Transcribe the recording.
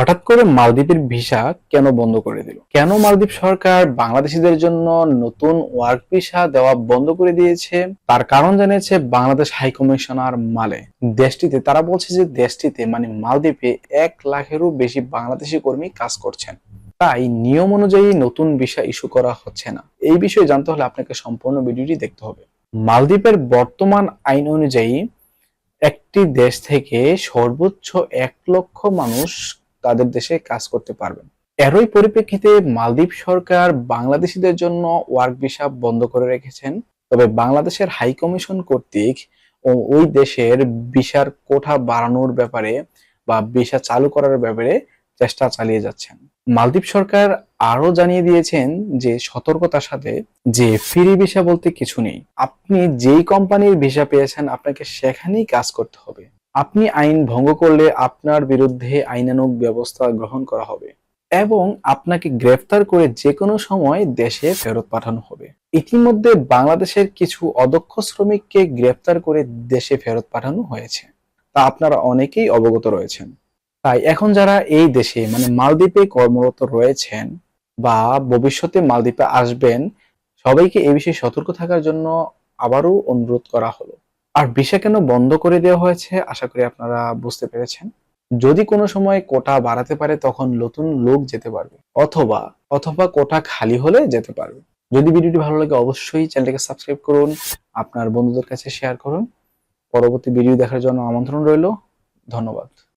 হঠাৎ করে মালদ্বীপের ভিসা কেন বন্ধ করে দিল? কেন মালদ্বীপ সরকার বাংলাদেশিদের জন্য নতুন ওয়ার্ক ভিসা দেওয়া বন্ধ করে দিয়েছে? তার কারণ জানিয়েছে বাংলাদেশ হাই কমিশনার মালে। দেশটিতে, তারা বলছে যে দেশটিতে মানে মালদ্বীপে এক লাখেরও বেশি বাংলাদেশি কর্মী কাজ করছেন। তাই নিয়ম অনুযায়ী নতুন ভিসা ইস্যু করা হচ্ছে না। এই বিষয়ে জানতে হলে আপনাকে সম্পূর্ণ ভিডিওটি দেখতে হবে। মালদ্বীপের বর্তমান আইন অনুযায়ী একটি দেশ থেকে সর্বোচ্চ এক লক্ষ মানুষ তাদের দেশে কাজ করতে পারবেন। এরই পরিপ্রেক্ষিতে মালদ্বীপ সরকার বাংলাদেশিদের জন্য ওয়ার্ক ভিসা বন্ধ করে রেখেছেন। তবে বাংলাদেশের হাই কমিশন কর্তৃক ওই দেশের ভিসার কোঠা বাড়ানোর ব্যাপারে বা ভিসা চালু করার ব্যাপারে চেষ্টা চালিয়ে যাচ্ছেন। মালদ্বীপ সরকার আরও জানিয়ে দিয়েছেন যে, সতর্কতার সাথে যে ফ্রি ভিসা বলতে কিছু নেই। আপনি যেই কোম্পানির ভিসা পেয়েছেন, আপনাকে সেখানেই কাজ করতে হবে। আপনি আইন ভঙ্গ করলে আপনার বিরুদ্ধে আইনানুগ ব্যবস্থা গ্রহণ করা হবে এবং আপনাকে গ্রেফতার করে যে কোনো সময় দেশে ফেরত পাঠানো হবে। ইতিমধ্যে বাংলাদেশের কিছু অদক্ষ শ্রমিককে গ্রেফতার করে দেশে ফেরত পাঠানো হয়েছে। তা আপনারা অনেকেই অবগত রয়েছেন। তাই এখন যারা এই দেশে মানে মালদ্বীপে কর্মরত রয়েছেন বা ভবিষ্যতে মালদ্বীপে আসবেন, সবাইকে এই বিষয়ে সতর্ক থাকার জন্য আবারও অনুরোধ করা হলো। আর ভিসা কেন বন্ধ করে দেওয়া হয়েছে, আশা করি আপনারা বুঝতে পেরেছেন। যদি কোনো সময় কোটা বাড়াতে পারে, তখন নতুন লোক যেতে পারবে, অথবা অথবা কোটা খালি হলে যেতে পারবে। যদি ভিডিওটি ভালো লাগে, অবশ্যই চ্যানেলটিকে সাবস্ক্রাইব করুন, আপনার বন্ধুদের কাছে শেয়ার করুন। পরবর্তী ভিডিও দেখার জন্য আমন্ত্রণ রইল। ধন্যবাদ।